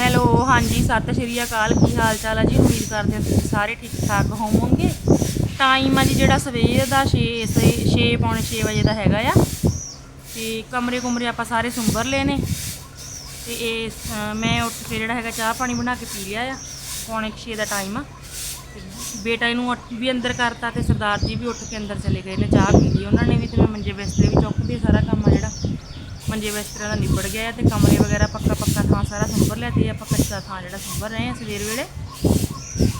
Hello ਹਾਂਜੀ ਸਤਿ ਸ਼੍ਰੀ ਅਕਾਲ। ਕੀ ਹਾਲ ਚਾਲ ਆ ਜੀ? ਉਮੀਦ ਕਰਦੇ ਹਾਂ ਤੁਸੀਂ ਸਾਰੇ ਠੀਕ ਠਾਕ ਹੋਵੋਗੇ। ਟਾਈਮ ਆ ਜੀ ਜਿਹੜਾ ਸਵੇਰ ਦਾ 6 6 ਪੌਣੇ 6 ਵਜੇ ਦਾ ਹੈਗਾ ਆ। ਤੇ ਕਮਰੇ ਕੁਮਰੇ ਆਪਾਂ ਸਾਰੇ ਸੁੰਬਰ ਲਏ ਨੇ। ਤੇ ਇਹ ਮੈਂ ਉੱਠ ਕੇ ਜਿਹੜਾ ਹੈਗਾ ਚਾਹ ਪਾਣੀ ਬਣਾ ਕੇ ਪੀ ਲਿਆ ਆ। ਪੌਣੇ 6 ਦਾ ਟਾਈਮ ਆ। ਤੇ ਬੇਟਾ ਇਹਨੂੰ ਉੱਠ ਵੀ ਅੰਦਰ ਕਰਤਾ ਤੇ ਸਰਦਾਰ ਜੀ ਵੀ ਉੱਠ ਕੇ ਅੰਦਰ ਚਲੇ ਗਏ ਨੇ ਚਾਹ ਪੀ ਲਈ। ਉਹਨਾਂ ਨੇ ਵੀ ਤੇ ਮੈਂ ਮੰਜੇ ਬਿਸਤਰੇ ਵੀ ਚੁੱਕ ਆ, ਸਾਰਾ ਕੰਮ ਆ ਜਿਹੜਾ। ਮੰਜੇ ਬਿਸਤਰਿਆਂ ਦਾ ਨਿਬੜ ਗਿਆ ਆ ਤੇ ਕਮਰੇ ਵਗੈਰਾ ਪੱਕਾ ਪੱਕਾ ਥਾਂ ਸਾਰਾ ਸੰਭਰ ਲਿਆ ਤੇ ਆਪਾਂ ਕੱਚਾ ਥਾਂ ਜਿਹੜਾ ਸੰਭਰ ਰਹੇ ਹਾਂ ਸਵੇਰ ਵੇਲੇ।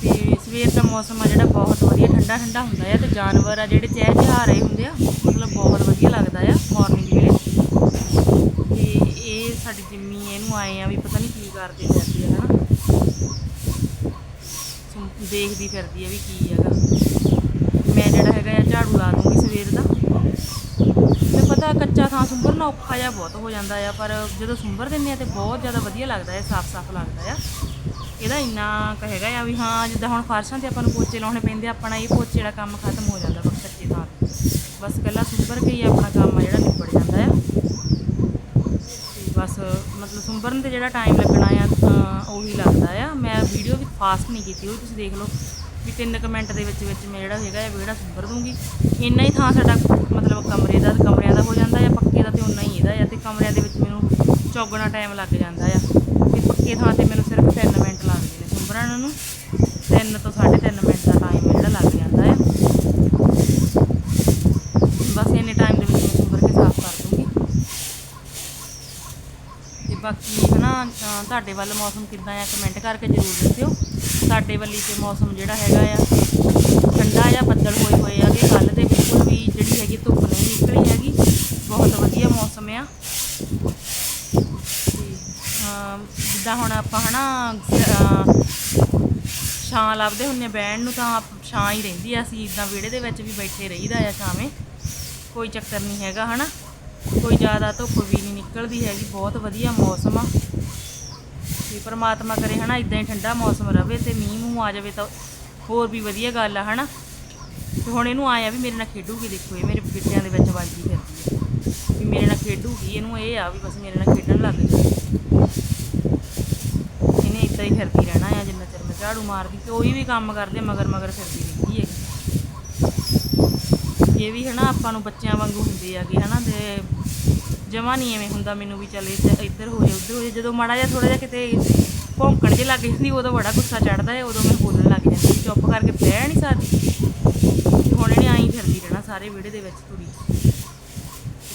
ਤੇ ਸਵੇਰ ਦਾ ਮੌਸਮ ਆ ਜਿਹੜਾ ਬਹੁਤ ਵਧੀਆ, ਠੰਡਾ ਠੰਡਾ ਹੁੰਦਾ ਆ ਤੇ ਜਾਨਵਰ ਆ ਜਿਹੜੇ ਚਹਿ ਚਹਾ ਰਹੇ ਹੁੰਦੇ ਆ, ਮਤਲਬ ਬਹੁਤ ਵਧੀਆ ਲੱਗਦਾ ਆ ਮਾਰਨਿੰਗ ਵੇਲੇ। ਤੇ ਇਹ ਸਾਡੀ ਜਿੰਮੀ ਇਹਨੂੰ ਆਏ ਆ ਵੀ ਪਤਾ ਨਹੀਂ ਕੀ ਕਰਦੇ ਫਿਰਦੀ ਆ, ਹਨਾ। ਸੁਣ- ਦੇਖਦੀ ਫਿਰਦੀ ਹੈ ਵੀ ਕੀ ਹੈਗਾ ਮੈਂ ਜਿਹੜਾ ਹੈਗਾ ਆ ਝਾੜੂ ਲਾ ਦੂੰਗੀ ਸਵੇਰ ਦਾ ਤੇ ਪਤਾ ਕੱਚਾ ਥਾਂ ਸੁੰਬਰਨਾ ਔਖਾ ਜਿਹਾ ਬਹੁਤ ਹੋ ਜਾਂਦਾ ਆ ਪਰ ਜਦੋਂ ਸੁੰਬਰ ਦਿੰਦੇ ਆ ਤੇ ਬਹੁਤ ਜ਼ਿਆਦਾ ਵਧੀਆ ਲੱਗਦਾ ਹੈ ਸਾਫ਼-ਸਾਫ਼ ਲੱਗਦਾ ਆ। ਇਹਦਾ ਇੰਨਾ ਕੁ ਹੈਗਾ ਆ ਵੀ ਹਾਂ ਜਿੱਦਾਂ ਹੁਣ ਫਰਸ਼ਾਂ ਤੇ ਆਪਾਂ ਨੂੰ ਪੋਚੇ ਲਾਉਣੇ ਪੈਂਦੇ ਆ, ਆਪਣਾ ਇਹ ਪੋਚੇ ਦਾ ਕੰਮ ਖਤਮ ਹੋ ਜਾਂਦਾ ਬਸ ਕੱਚੇ ਥਾਂ ਤੇ ਬਸ ਕੱਲਾ ਸੁੰਬਰ ਕੇ ਹੀ ਆਪਣਾ ਕੰਮ ਆ ਜਿਹੜਾ ਨਿਬੜ ਜਾਂਦਾ ਆ। ਤੇ ਬਸ ਮਤਲਬ ਸੁੰਬਰਨ ਤੇ ਜਿਹੜਾ ਟਾਈਮ ਲੱਗਣਾ ਆ ਤਾਂ ਉਹੀ ਲੱਗਦਾ ਆ। ਮੈਂ ਵੀਡੀਓ ਵੀ ਫਾਸਟ ਨਹੀਂ ਕੀਤੀ ਉਹ ਤੁਸੀਂ ਦੇਖ ਲਓ। ਵੀ 3 ਮਿੰਟ ਦੇ ਵਿੱਚ ਵਿੱਚ ਮੈਂ ਜਿਹੜਾ ਹੈਗਾ ਆ ਵਿਹੜਾ ਸੁੰਬਰ ਦੂੰਗੀ ਇੰਨਾ ਹੀ ਥਾਂ ਸਾਡਾ ਮਤਲਬ ਕਮਰੇ ਦਾ, ਕਮਰਿਆਂ ਦਾ ਹੋ ਜਾਂਦਾ ਆ, ਪੱਕੇ ਦਾ ਤੇ ਉਨਾ ਹੀ ਇਹਦਾ ਆ, ਤੇ ਕਮਰਿਆਂ ਦੇ ਵਿੱਚ ਮੈਨੂੰ ਚੌਗਣਾ ਟਾਈਮ ਲੱਗ ਜਾਂਦਾ ਆ। ਤੇ ਪੱਕੇ ਥਾਂ ਤੇ ਮੈਨੂੰ ਸਿਰਫ 3 ਮਿੰਟ ਲੱਗਦੇ ਨੇ। ਸੁੰਬਰਨ ਨੂੰ 3 ਤੋਂ 3.5 ਮਿੰਟ ਦਾ ਟਾਈਮ ਜਿਹੜਾ ਲੱਗ ਜਾਂਦਾ ਆ। ਬਸ ਇੰਨੇ ਟਾਈਮ ਦੇ ਵਿੱਚ ਮੈਂ ਸੁੰਬਰ ਕੇ ਸਾਫ਼ ਕਰ ਦੂੰਗੀ ਤੇ ਬਾਕੀ ਹਨਾ ਅਹ ਤੁਹਾਡੇ ਵੱਲ ਮੌਸਮ ਕਿੱਦਾਂ ਆ ਕਮੈਂਟ ਕਰਕੇ ਜ਼ਰੂਰ ਦੱਸਿਓ। ਸਾਡੇ ਵੱਲੀ ਤੇ ਮੌਸਮ ਜਿਹੜਾ ਹੈਗਾ ਆ, ਠੰਡਾ ਜਾਂ ਬੱਦਲ ਹੋਏ ਹੋਏ ਆ ਕਿ ਕੱਲ ਤੇ ਬਿਲਕੁਲ ਵੀ ਜਿਹੜੀ ਹੈਗੀ ਧੁੱਪ ਨਹੀਂ ਨਿਕਲੀ ਹੈਗੀ, ਬਹੁਤ ਵਧੀਆ ਮੌਸਮ ਆ। ਜਿੱਦਾਂ ਹੁਣ ਆਪਾਂ ਹਨਾ, ਅਹ, ਛਾਂ ਲੱਭਦੇ ਹੁੰਨੇ ਆ ਬਹਿਣ ਨੂੰ, ਤਾਂ ਆਪ- ਛਾਂ ਹੀ ਰਹਿੰਦੀ ਆ, ਅਸੀਂ ਇਦਾਂ ਵਿਹੜੇ ਦੇ ਵਿੱਚ ਵੀ ਬੈਠੇ ਰਹੀਦਾ ਆ ਛਾਵੇਂ। ਕੋਈ ਚੱਕਰ ਨਹੀਂ ਹੈਗਾ, ਹਨਾ। ਕੋਈ ਜ਼ਿਆਦਾ ਧੁੱਪ ਵੀ ਨਹੀਂ ਨਿਕਲਦੀ ਹੈਗੀ, ਬਹੁਤ ਵਧੀਆ ਮੌਸਮ ਆ। ਤੇ ਪ੍ਰਮਾਤਮਾ ਕਰੇ ਹਨਾ ਇਦਾਂ ਹੀ ਠੰਡਾ ਮੌਸਮ ਰਵੇ ਤੇ ਮੀਂਹ ਮੂੰਹ ਆ ਜਾਵੇ ਤਾਂ ਹੋਰ ਵੀ ਵਧੀਆ ਗੱਲ ਆ ਹਨਾ। ਤੇ ਹੁਣ ਇਹਨੂੰ ਆਇਆ ਵੀ ਮੇਰੇ ਨਾਲ ਖੇਡੂਗੀ ਦੇਖੋ, ਇਹ ਮੇਰੇ ਗਿੱਟਿਆਂ ਦੇ ਵਿੱਚ ਵੱਜਦੀ ਫਿਰਦੀ ਹੈ ਵੀ ਮੇਰੇ ਨਾਲ ਖੇਡੂਗੀ, ਇਹਨੂੰ ਇਹ ਆ ਵੀ ਬਸ ਮੇਰੇ ਨਾਲ ਖੇਡਣ ਲੱਗ ਜਾਏ ਇਹਨੇ ਇਦਾਂ ਹੀ ਫਿਰਦੀ ਰਹਿਣਾ ਆ, ਜਿੰਨਾ ਚਿਰ ਮੈਂ ਝਾੜੂ ਮਾਰਦੀ ਕੋਈ ਵੀ ਕੰਮ ਕਰਦੇ ਮਗਰ ਮਗਰ ਫਿਰਦੀ ਰਹਿੰਦੀ ਹੈ ਇਹ ਵੀ ਹਨਾ, ਆਪਾਂ ਨੂੰ ਬੱਚਿਆਂ ਵਾਂਗੂ ਹੁੰਦੇ ਆਗੇ ਹਨਾ, ਤੇ ਜਮਾ ਨਹੀਂ ਐਵੇਂ ਹੁੰਦਾ ਮੈਨੂੰ ਵੀ ਚੱਲ ਇੱਧਰ ਇੱਧਰ ਹੋ ਜਾ ਉੱਧਰ ਹੋ ਜਾ ਜਦੋਂ ਮਾੜਾ ਜਿਹਾ ਥੋੜਾ ਜਿਹਾ ਕਿਤੇ ਭੌਂਕਣ ਜੇ ਲੱਗ ਜਾਂਦੀ ਉਦੋਂ ਬੜਾ ਗੁੱਸਾ ਚੜਦਾ ਹੈ ਉਦੋਂ ਮੈਂ ਬੋਲਣ ਲੱਗ ਜਾਂਦੀ ਚੁੱਪ ਕਰਕੇ ਬਹਿ ਨਹੀਂ ਸਕਦੀ। ਹੁਣ ਇਹਨੇ ਆਈ ਫਿਰਦੀ ਰਹਿਣਾ ਸਾਰੇ ਵਿਹੜੇ ਦੇ ਵਿੱਚ ਤੁਰੀ।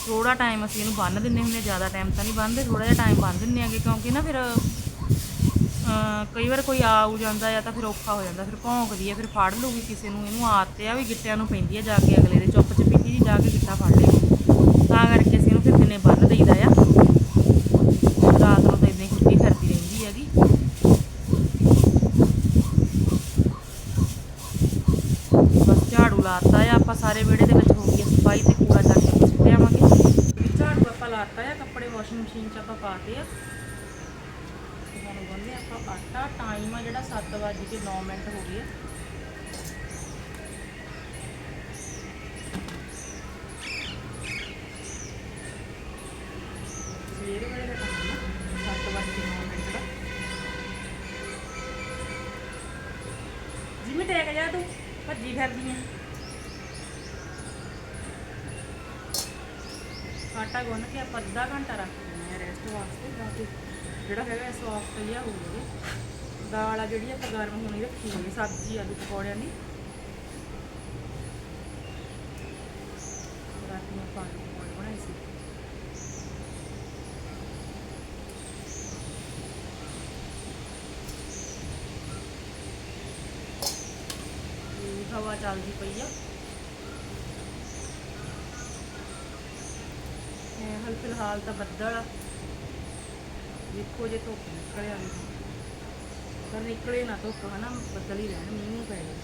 ਥੋੜਾ ਟਾਈਮ ਅਸੀਂ ਇਹਨੂੰ ਬੰਨ ਦਿੰਨੇ ਹੁੰਦੇ ਹਾਂ, ਜ਼ਿਆਦਾ ਟਾਈਮ ਤਾਂ ਨਹੀਂ ਬੰਨਦੇ ਥੋੜਾ ਜਿਹਾ ਟਾਈਮ ਬੰਨ ਦਿੰਨੇ ਆਗੇ ਕਿਉਂਕਿ ਨਾ ਫਿਰ ਕਈ ਵਾਰ ਕੋਈ ਆਉ ਜਾਂਦਾ ਆ ਤਾਂ ਫਿਰ ਔਖਾ ਹੋ ਜਾਂਦਾ ਫਿਰ ਭੌਂਕਦੀ ਆ ਫਿਰ ਫੜ ਲੂਗੀ ਕਿਸੇ ਨੂੰ ਇਹਨੂੰ ਆਦਤ ਆ ਵੀ ਗਿੱਟਿਆਂ ਨੂੰ ਪੈਂਦੀ ਆ ਜਾ ਕੇ ਅਗਲੇ ਦੇ ਚੁੱਪ ਚਪੀਤੀ ਜੀ ਜਾ ਕੇ ਗਿੱਟਾ ਫੜ ਲੇਗੀ ਤਾਂ ਕਰਕੇ ਦਿਨੇ ਬੰਨ ਦਈਦਾ ਆ। ਰਾਤ ਨੂੰ ਤਾਂ ਇਦਾਂ ਹੀ ਕੁੱਤੀ ਫਿਰਦੀ ਰਹਿੰਦੀ ਹੈਗੀ। ਬਸ ਝਾੜੂ ਲਾਤਾ ਆ ਆਪਾਂ ਸਾਰੇ ਵਿਹੜੇ ਦੇ ਵਿੱਚ ਹੋ ਗਈ ਆ ਸਫ਼ਾਈ ਤੇ ਕੂੜਾ ਚੱਕ ਕੇ ਸੁੱਟ ਆਵਾਂਗੇ। ਝਾੜੂ ਆਪਾਂ ਲਾਤਾ ਆ, ਕੱਪੜੇ ਵਾਸ਼ਿੰਗ ਮਸ਼ੀਨ 'ਚ ਆਪਾਂ ਪਾਤੇ ਆ। ਤੇ ਹੁਣ ਆਪਾਂ ਆਟਾ। ਟਾਈਮ ਆ ਜਿਹੜਾ 7 ਵਜੇ ਕੇ 9 ਮਿੰਟ ਹੋ ਗਏ ਆ ਸਵੇਰ ਵੇਲੇ ਦਾ ਟਾਈਮ ਆ 7 ਵਜੇ ਕੇ 9 ਮਿੰਟ ਦਾ ਜਿਵੇਂ ਤੂੰ? ਭੱਜੀ ਫਿਰਦੀ ਆ। ਆਟਾ ਗੁੰਨ ਕੇ ਆਪਾਂ ਅੱਧਾ ਘੰਟਾ ਰੱਖ ਦਿੰਦੇ ਆ ਰੈਸਟ ਵਾਸਤੇ, ਤਾਂ ਕਿ ਜਿਹੜਾ ਹੈਗਾ ਸੌਫਟ ਜਿਹਾ ਹੋ ਦਾਲ ਆ ਜਿਹੜੀ ਆਪਾਂ ਗਰਮ ਹੋਣੀ ਰੱਖੀ ਹੋਈ ਸਬਜ਼ੀ ਆਲੂ ਪਕੌੜਿਆਂ ਦੀ। ਰਾਤ ਨੂੰ ਪਾਣੀ ਪਕੌੜੇ ਬਣਾਏ ਸੀ ਤੇ ਹਵਾ ਚੱਲਦੀ ਪਈ ਆ। ਹਾਲ ਫਿਲਹਾਲ ਤਾਂ ਬੱਦਲ ਆ। ਦੇਖੋ ਜੇ ਧੁੱਪ ਨਿਕਲ ਆਵੇ ਪਰ ਨਿਕਲੇ ਨਾ ਧੁੱਪ, ਹਨਾ? ਬੱਦਲ ਹੀ ਰਹਿਣ, ਮੀਂਹ ਪੈ ਜਾਵੇ।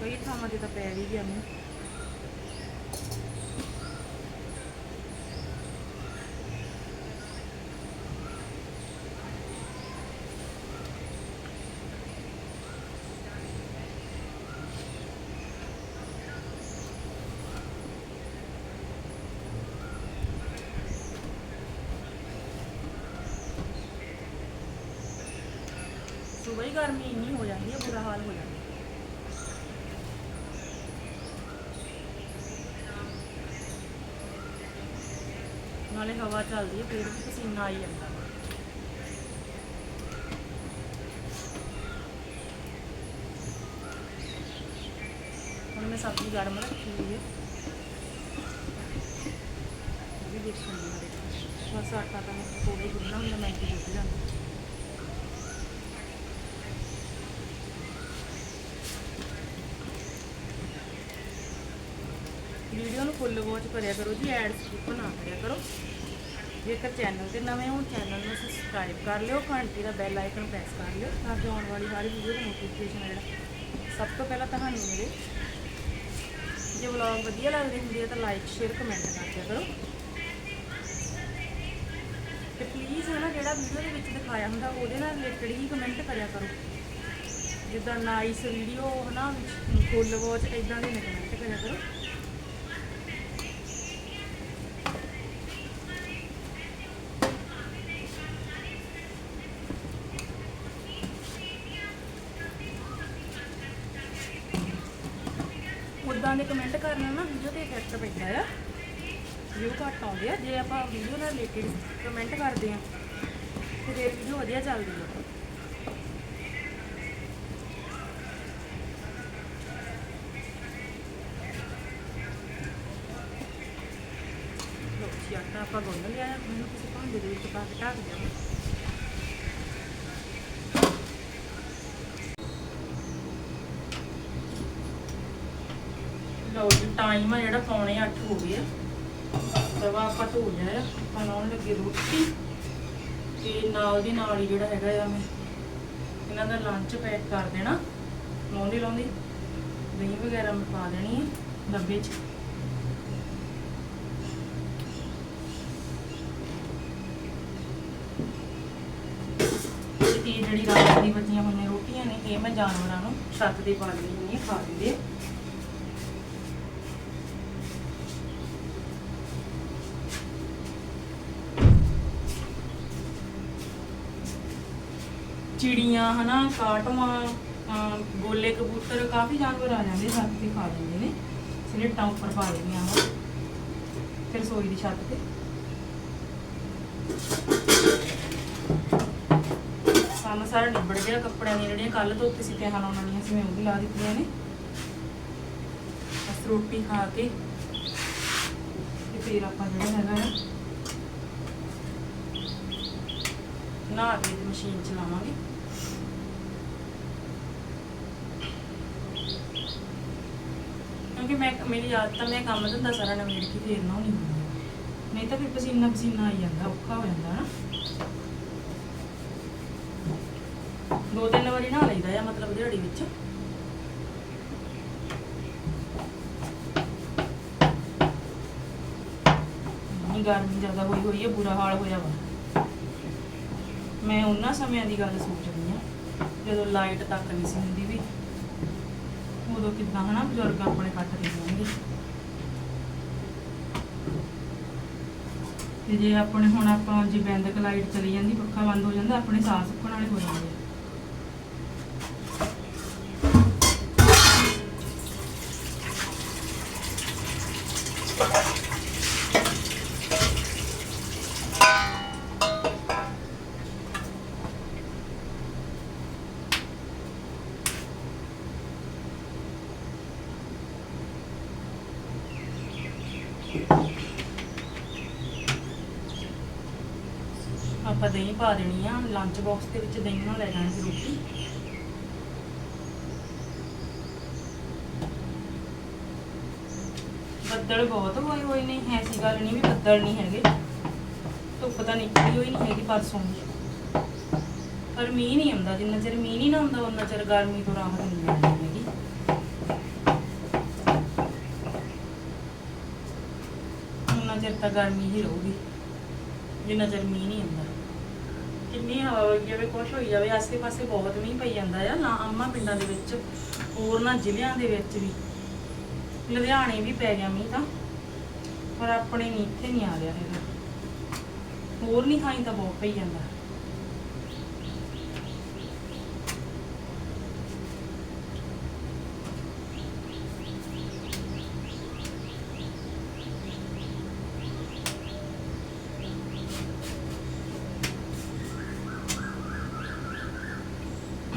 ਕਈ ਥਾਵਾਂ ਤੇ ਤਾਂ ਪੈ ਵੀ ਗਿਆ ਮੀਂਹ। ਸਵੇਰ ਹੀ ਗਰਮੀ ਇੰਨੀ ਹੋ ਜਾਂਦੀ ਹੈ ਬੁਰਾ ਹਾਲ ਹੋ ਜਾਂਦਾ। ਨਾਲੇ ਹਵਾ ਚੱਲਦੀ ਹੈ ਫਿਰ ਵੀ ਪਸੀਨਾ ਆਈ ਜਾਂਦਾ। ਹੁਣ ਮੈਂ ਸਬਜ਼ੀ ਗਰਮ ਰੱਖੀ ਹੈ ਵੀ ਦੇਖਣ ਦੀ ਬਸ ਆਟਾ ਤਾਂ ਮੈਂ ਥੋੜਾ ਗੁੰਨਣਾ ਹੁੰਦਾ ਮੈਂ ਕਿ ਗੁੱਝ ਜਾਂਦਾ ਵੀਡੀਓ ਨੂੰ ਫੁੱਲ ਵਾਚ ਕਰਿਆ ਕਰੋ ਜੀ, ਐਡ ਸਕਿਪ ਨਾ ਕਰਿਆ ਕਰੋ। ਜੇਕਰ ਚੈਨਲ ਤੇ ਨਵੇਂ ਹੋ ਚੈਨਲ ਨੂੰ ਸਬਸਕ੍ਰਾਈਬ ਕਰ ਲਿਓ, ਘੰਟੀ ਦਾ ਬੈਲ ਆਈਕਨ ਪ੍ਰੈਸ ਕਰ ਲਿਓ, ਤਾਂ ਕਿ ਆਉਣ ਵਾਲੀ ਹਰ ਵੀਡੀਓ ਦਾ ਨੋਟੀਫਿਕੇਸ਼ਨ ਜਿਹੜਾ, ਸਭ ਤੋਂ ਪਹਿਲਾਂ ਤੁਹਾਨੂੰ ਮਿਲੇ। ਜੇ ਵਲੌਗ ਵਧੀਆ ਲੱਗਦੇ ਹੁੰਦੇ ਆ, ਤਾਂ ਲਾਈਕ ਸ਼ੇਅਰ ਕਮੈਂਟ ਕਰ ਦਿਆ ਕਰੋ। ਤੇ ਪਲੀਜ਼ ਹੈ ਨਾ, ਜਿਹੜਾ ਵੀਡੀਓ ਦੇ ਵਿੱਚ ਦਿਖਾਇਆ ਹੁੰਦਾ, ਉਹਦੇ ਨਾਲ ਰਿਲੇਟਡ ਹੀ ਕਮੈਂਟ ਕਰਿਆ ਕਰੋ। ਜਿੱਦਾਂ ਨਾਈਸ ਵੀਡੀਓ ਹਨਾ, ਵਿੱਚ ਫੁੱਲ ਵਾਚ ਇਦਾਂ ਦੇ ਕਮੈਂਟ ਕਰਿਆ ਕਰੋ। ਦੇ ਨਾ ਵੀਡੀਓ ਤੇ ਇਫੈਕਟ ਪੈਂਦਾ ਆ। ਵਿਊ ਘੱਟ ਆਉਂਦੇ ਆ। ਜੇ ਆਪਾਂ ਵੀਡੀਓ ਨਾਲ ਰਿਲੇਟਡ ਕਮੈਂਟ ਕਰਦੇ ਆ, ਤੇ ਫਿਰ ਵੀਡੀਓ ਵਧੀਆ ਚੱਲਦੀ ਆ। ਲਓ ਜੀ, ਆਟਾ ਆਪਾਂ ਗੁੰਨ ਲਿਆ। ਮੈਨੂੰ ਕਿਸੇ ਭਾਂਡੇ ਦੇ ਵਿੱਚ ਪਾ ਕੇ ਢੱਕ ਦਿਓ। ਲਓ ਜੀ ਟਾਈਮ ਆ ਜਿਹੜਾ ਪੌਣੇ 8 ਹੋ ਗਏ ਆ। ਦਵਾ ਆਪਾਂ ਧੋ ਲਿਆ ਆ, ਆਪਾਂ ਲੱਗੇ ਰੋਟੀ। ਤੇ ਨਾਲ ਦੀ ਨਾਲ ਹੀ ਜਿਹੜਾ ਹੈਗਾ ਆ ਮੈਂ ਇਹਨਾਂ ਦਾ ਲੰਚ ਪੈਕ ਕਰ ਦੇਣਾ। ਲਾਉਂਦੀ ਲਾਉਂਦੀ ਦਹੀਂ ਵਗੈਰਾ ਮੈਂ ਪਾ ਦੇਣੀ ਹੈ ਡੱਬੇ 'ਚ। ਤੇ ਇਹ ਜਿਹੜੀ ਰਾਤ ਦੀ ਬਚੀਆਂ ਹੋਈਆਂ ਰੋਟੀਆਂ ਨੇ, ਇਹ ਮੈਂ ਜਾਨਵਰਾਂ ਨੂੰ ਛੱਤ ਦੇ ਪਾ ਦਿੰਦੀ ਹੁੰਦੀ ਹਾਂ ਖਾ ਲੈਂਦੇ ਚਿੜੀਆਂ, ਹਨਾ, ਕਾਟਵਾਂ ਅਮ ਗੋਲੇ ਕਬੂਤਰ, ਕਾਫੀ ਜਾਨਵਰ ਆ ਜਾਂਦੇ, ਛੱਤ ਤੇ ਖਾ ਜਾਂਦੇ ਨੇ। ਸਲੇਟਾਂ ਉੱਪਰ ਪਾ ਦਿੰਦੀਆਂ ਉਹ ਫਿਰ ਰਸੋਈ ਦੀ ਛੱਤ ਤੇ। ਕੰਮ ਸਾਰਾ ਨਿਬੜ ਗਿਆ, ਕੱਪੜਿਆਂ ਦੀਆਂ ਜਿਹੜੀਆਂ ਕੱਲ ਤੋਂ ਉੱਤੇ ਸਿੱਟੀਆਂ ਹਨ ਉਹਨਾਂ ਦੀਆਂ ਸੀ, ਮੈਂ ਉਹ ਵੀ ਲਾ ਦਿੱਤੀਆਂ ਨੇ। ਬਸ ਰੋਟੀ ਖਾ ਕੇ ਤੇ ਫਿਰ ਆਪਾਂ ਜਿਹੜਾ ਹੈਗਾ ਆ, ਨਹਾ ਕੇ ਤੇ ਮਸ਼ੀਨ ਚਲਾਵਾਂਗੇ। ਕਿਉਂਕਿ ਮੈਂ ਮੇਰੀ ਆਦਤ ਆ, ਮੈਂ ਕੰਮ ਧੰਦਾ ਸਾਰਾ ਨਵੇੜ ਕੇ ਫੇਰ ਨਾ ਨਹੀਂ ਨਹੀਂ ਤਾਂ ਫਿਰ ਪਸੀਨਾ ਪਸੀਨਾ ਆਈ ਜਾਂਦਾ, ਔਖਾ ਹੋ ਜਾਂਦਾ ਨਾ ਦੋ ਤਿੰਨ ਵਾਰੀ ਨਹਾ ਲਈਦਾ ਆ, ਮਤਲਬ ਦਿਹਾੜੀ ਵਿੱਚ। ਗਰਮੀ ਜ਼ਿਆਦਾ ਹੋਈ ਹੋਈ ਹੈ ਬੁਰਾ ਹਾਲ ਹੋਇਆ ਵਾ। ਮੈਂ ਉਹਨਾਂ ਸਮਿਆਂ ਦੀ ਗੱਲ ਸੋਚਦੀ ਆ, ਜਦੋਂ ਲਾਈਟ ਤੱਕ ਨਹੀਂ ਸੀ ਹੁੰਦੀ ਵੀ। ਉਦੋਂ ਕਿੱਦਾਂ ਹਨਾ ਬਜ਼ੁਰਗ ਆਪਣੇ ਕੱਟਦੇ ਹੋਣਗੇ ਤੇ ਜੇ ਆਪਣੇ ਹੁਣ ਆਪਾਂ ਜੇ ਬੰਦਕ ਲਾਈਟ ਚਲੀ ਜਾਂਦੀ, ਪੱਖਾ ਬੰਦ ਹੋ ਜਾਂਦਾ, ਆਪਣੇ ਸਾਹ ਸੁੱਕਣ ਵਾਲੇ ਹੋ ਜਾਂਦੇ ਆਪਾਂ ਦਹੀਂ ਪਾ ਦੇਣੀ ਆ ਲੰਚ ਬਾਕਸ ਦੇ ਵਿੱਚ ਦਹੀਂ ਨਾਲ ਲੈ ਜਾਣੀ ਸੀ ਰੋਟੀ। ਬੱਦਲ ਬਹੁਤ ਹੋਏ ਹੋਏ ਨੇ, ਐਸੀ ਗੱਲ ਨਹੀਂ ਵੀ ਬੱਦਲ ਨਹੀਂ ਹੈਗੇ। ਧੁੱਪ ਤਾਂ ਨਿਕਲੀ ਹੋਈ ਨਹੀਂ ਹੈਗੀ ਪਰਸੋਂ ਪਰ ਮੀਂਹ ਨਹੀਂ ਆਉਂਦਾ, ਜਿੰਨਾ ਚਿਰ ਮੀਂਹ ਨਹੀਂ ਨਾ ਆਉਂਦਾ ਉਹਨਾਂ ਚਿਰ ਗਰਮੀ ਤੋਂ ਰਾਹਤ ਨਹੀਂ ਮਿਲਦੀ ਹੈਗੀ। ਉਹਨਾਂ ਚਿਰ ਤਾਂ ਗਰਮੀ ਹੀ ਰਹੂਗੀ, ਜਿੰਨਾ ਚਿਰ ਮੀਂਹ ਨਹੀਂ ਆਉਂਦਾ। ਕਿੰਨੀ ਹਵਾ ਹੋਈ ਜਾਵੇ ਕੁਛ ਹੋਈ ਜਾਵੇ ਆਸੇ ਪਾਸੇ ਬਹੁਤ ਮੀਂਹ ਪਈ ਜਾਂਦਾ ਆ, ਨਾ ਅੰਮਾ ਪਿੰਡਾਂ ਦੇ ਵਿੱਚ, ਹੋਰ ਨਾ ਜ਼ਿਲ੍ਹਿਆਂ ਦੇ ਵਿੱਚ ਵੀ। ਲੁਧਿਆਣੇ ਵੀ ਪੈ ਗਿਆ ਮੀਂਹ ਤਾਂ, ਪਰ ਆਪਣੇ ਨਹੀਂ ਇੱਥੇ ਨਹੀਂ ਆ ਰਿਹਾ ਹੈਗਾ। ਹੋਰ ਨਹੀਂ ਥਾਈਂ ਤਾਂ ਬਹੁਤ ਪਈ ਜਾਂਦਾ।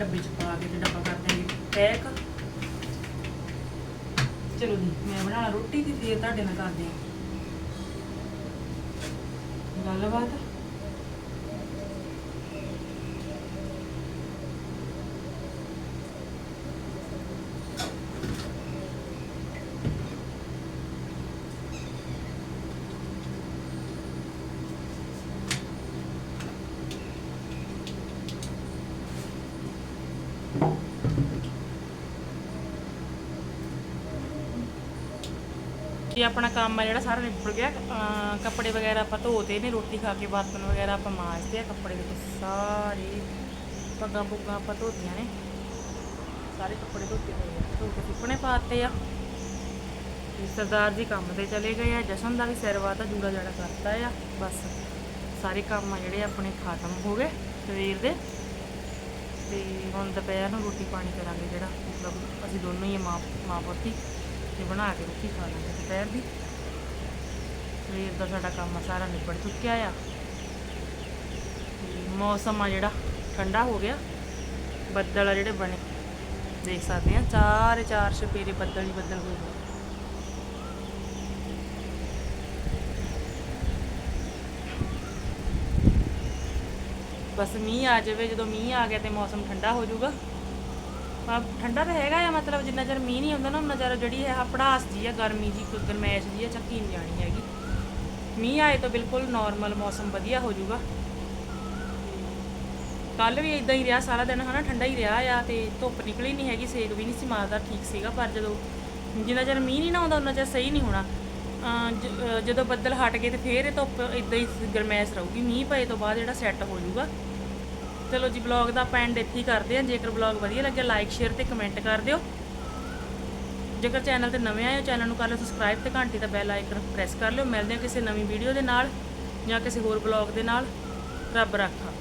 ਡੱਬੇ ਚ ਪਾ ਕੇ ਤੇ ਡੱਬਾ ਕਰ ਦਿਆਂਗੇ। ਪੈਕ। ਚਲੋ ਜੀ, ਮੈਂ ਬਣਾ ਰੋਟੀ ਦੀ ਫੇਰ ਤੁਹਾਡੇ ਨਾਲ ਕਰਦੇ ਹਾਂ ਗੱਲਬਾਤ। ਇਹ ਆਪਣਾ ਕੰਮ ਆ ਜਿਹੜਾ ਸਾਰਾ ਨਿਬੜ ਗਿਆ ਕੱਪੜੇ ਵਗੈਰਾ ਆਪਾਂ ਧੋਤੇ ਨੇ, ਰੋਟੀ ਖਾ ਕੇ ਬਰਤਨ ਵਗੈਰਾ ਆਪਾਂ ਮਾਂਜਦੇ ਆ, ਕੱਪੜੇ ਦੇ ਸਾਰੇ ਪੱਗਾਂ ਪੁੱਗਾਂ ਆਪਾਂ ਧੋਤੀਆਂ ਨੇ। ਸਾਰੇ ਕੱਪੜੇ ਧੋਤੇ ਹੋਏ ਆ। ਧੋ ਕੇ ਸੁੱਕਣੇ ਪਾਤੇ ਆ। ਤੇ ਸਰਦਾਰ ਜੀ ਕੰਮ ਤੇ ਚਲੇ ਗਏ ਆ, ਜਸ਼ਨ ਦਾ ਵੀ ਸਿਰ ਵਾਤਾ ਜੂੜਾ ਜੜਾ ਕਰਤਾ ਆ, ਬਸ। ਸਾਰੇ ਕੰਮ ਆ ਜਿਹੜੇ ਆਪਣੇ ਖਤਮ ਹੋ ਗਏ ਸਵੇਰ ਦੇ। ਤੇ ਹੁਣ ਦੁਪਹਿਰ ਨੂੰ ਰੋਟੀ ਪਾਣੀ ਕਰਾਂਗੇ ਜਿਹੜਾ, ਮਤਲਬ ਅਸੀਂ ਦੋਨੋਂ ਹੀ ਆ ਮਾਂ ਮਾਂ ਪੁੱਤੀ ਤੇ ਬਣਾ ਕੇ ਰੋਟੀ ਖਾ ਲਾਂਗੇ ਦੁਪਹਿਰ ਦੀ। ਸਵੇਰ ਦਾ ਸਾਡਾ ਕੰਮ ਸਾਰਾ ਨਿਬੜ ਚੁੱਕਿਆ ਆ। ਮੌਸਮ ਆ ਜਿਹੜਾ, ਠੰਡਾ ਹੋ ਗਿਆ। ਬੱਦਲ ਆ ਜਿਹੜੇ ਬਣੇ, ਦੇਖ ਸਕਦੇ ਆ, ਚਾਰੇ ਚਾਰ ਛਪੇਰੇ ਬੱਦਲ ਹੀ ਬੱਦਲ ਹੋ ਗਏ ਬਸ ਮੀਂਹ ਆ ਜਾਵੇ, ਜਦੋਂ ਮੀਂਹ ਆ ਗਿਆ ਤੇ ਮੌਸਮ ਠੰਡਾ ਹੋ ਜਾਊਗਾ। ਆ, ਠੰਡਾ ਤਾਂ ਹੈਗਾ ਆ, ਮਤਲਬ ਜਿੰਨਾ ਚਿਰ ਮੀਂਹ ਨਹੀਂ ਹੁੰਦਾ ਨਾ ਉਹਨਾਂ ਚਿਰ ਜਿਹੜੀ ਹੈ ਪੜਾਸ ਜੀ ਆ, ਗਰਮੀ ਜੀ, ਕੋਈ ਗਰਮੈਸ਼ ਜੀ ਆ, ਚੱਕੀ ਨਹੀਂ ਜਾਣੀ ਹੈਗੀ। ਮੀਂਹ ਆਏ ਤਾਂ ਬਿਲਕੁਲ ਨਾਰਮਲ ਮੌਸਮ ਵਧੀਆ ਹੋ ਜਾਊਗਾ। ਕੱਲ ਵੀ ਇਦਾਂ ਹੀ ਰਿਹਾ, ਸਾਰਾ ਦਿਨ ਹਨਾ ਠੰਡਾ ਹੀ ਰਿਹਾ ਆ ਤੇ ਧੁੱਪ ਨਿਕਲੀ ਨਹੀਂ ਹੈਗੀ, ਸੇਕ ਵੀ ਨਹੀਂ ਸੀ ਮਾਰਦਾ, ਠੀਕ ਸੀਗਾ, ਪਰ ਜਦੋਂ ਜਿੰਨਾ ਚਿਰ ਮੀਂਹ ਨਹੀਂ ਨਾ ਆਉਂਦਾ ਉਹਨਾਂ ਚਿਰ ਸਹੀ ਨਹੀਂ ਹੋਣਾ। ਜ- ਜਦੋਂ ਬੱਦਲ ਹਟ ਗਏ ਤੇ ਫੇਰ ਇਹ ਧੁੱਪ ਇਦਾਂ ਹੀ ਗਰਮੈਸ਼ ਰਹੂਗੀ, ਮੀਂਹ ਪਏ ਤੋਂ ਬਾਅਦ ਜਿਹੜਾ ਸੈੱਟ ਹੋ ਜਾਊਗਾ। ਚਲੋ ਜੀ ਵਲੌਗ ਦਾ ਆਪਾਂ ਐਂਡ ਇੱਥੇ ਹੀ ਕਰਦੇ ਹਾਂ। ਜੇਕਰ ਵਲੌਗ ਵਧੀਆ ਲੱਗਿਆ ਲਾਈਕ ਸ਼ੇਅਰ ਤੇ ਕਮੈਂਟ ਕਰ ਦਿਓ। ਜੇਕਰ ਚੈਨਲ ਤੇ ਨਵੇਂ ਆਏ ਹੋ ਚੈਨਲ ਨੂੰ ਕਰ ਲਓ ਸਬਸਕ੍ਰਾਈਬ ਤੇ ਘੰਟੀ ਦਾ ਬੈਲ ਆਈਕਨ ਪ੍ਰੈਸ ਕਰ ਲਿਓ। ਮਿਲਦੇ ਹਾਂ ਕਿਸੇ ਨਵੀਂ ਵੀਡੀਓ ਦੇ ਨਾਲ ਜਾਂ ਕਿਸੇ ਹੋਰ ਵਲੌਗ ਦੇ ਨਾਲ। ਰੱਬ ਰਾਖਾ।